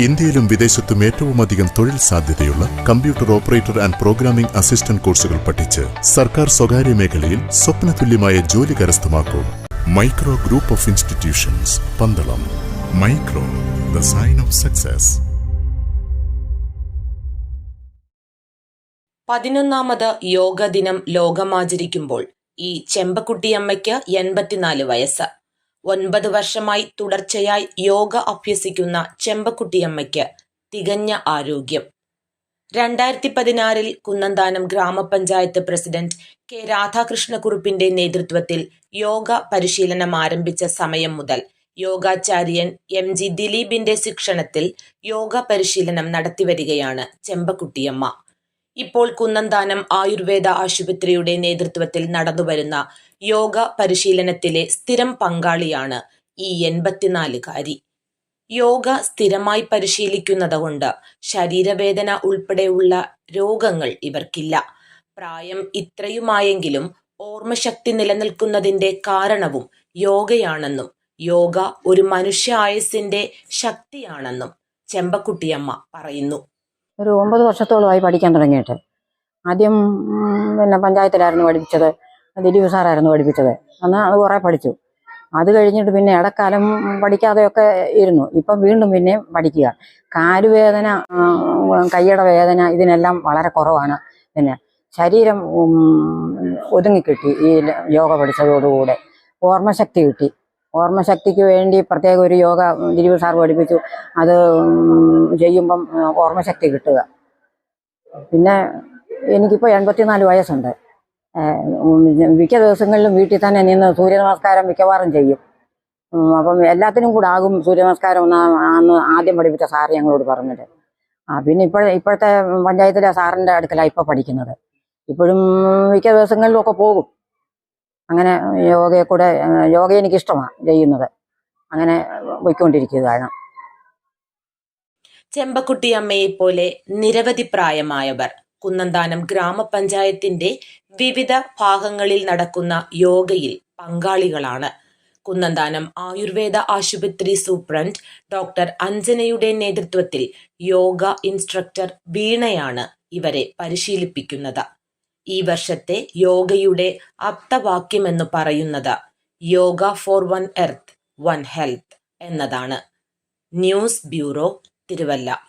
ഇന്ത്യയിലും വിദേശത്തും ഏറ്റവും അധികം തൊഴിൽ സാധ്യതയുള്ള computer operator and programming assistant കോഴ്സുകൾ പഠിച്ച് സർക്കാർ സ്വകാര്യ മേഖലയിൽ സ്വപ്നതുല്യമായ ജോലി കരസ്ഥമാക്കൂ. Micro group of institutions Pandalam. Micro the sign of success. പതിനൊന്നാമത് yoga ദിനം ലോകമാചരിക്കുമ്പോൾ ഈ ചെമ്പക്കുട്ടിയമ്മയ്ക്ക് എൺപത്തിനാല് വയസ്സ്. ഒൻപത് വർഷമായി തുടർച്ചയായി യോഗ അഭ്യസിക്കുന്ന ചെമ്പക്കുട്ടിയമ്മയ്ക്ക് തികഞ്ഞ ആരോഗ്യം. രണ്ടായിരത്തി പതിനാറിൽ കുന്നന്താനം ഗ്രാമപഞ്ചായത്ത് പ്രസിഡന്റ് കെ രാധാകൃഷ്ണക്കുറുപ്പിന്റെ നേതൃത്വത്തിൽ യോഗ പരിശീലനം ആരംഭിച്ച സമയം മുതൽ യോഗാചാര്യൻ എം ജി ദിലീപിന്റെ ശിക്ഷണത്തിൽ യോഗ പരിശീലനം നടത്തിവരികയാണ് ചെമ്പക്കുട്ടിയമ്മ. ഇപ്പോൾ കുന്നന്താനം ആയുർവേദ ആശുപത്രിയുടെ നേതൃത്വത്തിൽ നടന്നുവരുന്ന യോഗ പരിശീലനത്തിലെ സ്ഥിരം പങ്കാളിയാണ് ഈ എൺപത്തിനാലുകാരി. യോഗ സ്ഥിരമായി പരിശീലിക്കുന്നത് കൊണ്ട് ശരീരവേദന ഉൾപ്പെടെയുള്ള രോഗങ്ങൾ ഇവർക്കില്ല. പ്രായം ഇത്രയുമായെങ്കിലും ഓർമ്മശക്തി നിലനിൽക്കുന്നതിന്റെ കാരണവും യോഗയാണെന്നും യോഗ ഒരു മനുഷ്യ ആയുസിന്റെ ശക്തിയാണെന്നും ചെമ്പക്കുട്ടിയമ്മ പറയുന്നു. ഒരു ഒമ്പത് വർഷത്തോളമായി പഠിക്കാൻ തുടങ്ങിയിട്ട്. ആദ്യം പിന്നെ പഞ്ചായത്തിലായിരുന്നു പഠിപ്പിച്ചത്. ദിലീപ് സാറായിരുന്നു പഠിപ്പിച്ചത്. അന്ന് അത് കുറേ പഠിച്ചു. അത് കഴിഞ്ഞിട്ട് പിന്നെ ഇടക്കാലം പഠിക്കാതെയൊക്കെ ഇരുന്നു. ഇപ്പം വീണ്ടും പിന്നെയും പഠിക്കുക. കാലുവേദന കൈയുടെ വേദന ഇതിനെല്ലാം വളരെ കുറവാണ്. പിന്നെ ശരീരം ഒതുങ്ങിക്കിട്ടി ഈ യോഗ പഠിച്ചതോടുകൂടെ. ഓർമ്മശക്തി കിട്ടി. ഓർമ്മശക്തിക്ക് വേണ്ടി പ്രത്യേക ഒരു യോഗ ദിലീപ് സാർ പഠിപ്പിച്ചു. അത് ചെയ്യുമ്പം ഓർമ്മശക്തി കിട്ടുക. പിന്നെ എനിക്കിപ്പോൾ എൺപത്തിനാല് വയസ്സുണ്ട്. മിക്ക ദിവസങ്ങളിലും വീട്ടിൽ തന്നെ നിന്ന് സൂര്യനമസ്കാരം മിക്കവാറും ചെയ്യും. അപ്പം എല്ലാത്തിനും കൂടെ ആകും സൂര്യനമസ്കാരം അന്ന് ആദ്യം പഠിപ്പിച്ച സാർ ഞങ്ങളോട് പറഞ്ഞത്. ആ പിന്നെ ഇപ്പോഴ ഇപ്പോഴത്തെ പഞ്ചായത്തിലെ സാറിന്റെ അടുക്കലാണ് ഇപ്പോൾ പഠിക്കുന്നത്. ഇപ്പോഴും മിക്ക ദിവസങ്ങളിലും ഒക്കെ പോകും. അങ്ങനെ യോഗയെ കൂടെ യോഗ എനിക്കിഷ്ടമാണ് ചെയ്യുന്നത്. അങ്ങനെ പോയിക്കൊണ്ടിരിക്കുകയാണ്. ചെമ്പക്കുട്ടിയമ്മയെ പോലെ നിരവധി പ്രായമായവർ കുന്നന്താനം ഗ്രാമപഞ്ചായത്തിന്റെ വിവിധ ഭാഗങ്ങളിൽ നടക്കുന്ന യോഗയിൽ പങ്കാളികളാണ്. കുന്നന്താനം ആയുർവേദ ആശുപത്രി സൂപ്രണ്ട് ഡോക്ടർ അഞ്ജനയുടെ നേതൃത്വത്തിൽ യോഗ ഇൻസ്ട്രക്ടർ വീണയാണ് ഇവരെ പരിശീലിപ്പിക്കുന്നത്. ഈ വർഷത്തെ യോഗയുടെ ആപ്തവാക്യമെന്ന് പറയുന്നത് yoga for one earth one health എന്നതാണ്. News bureau Thiruvalla.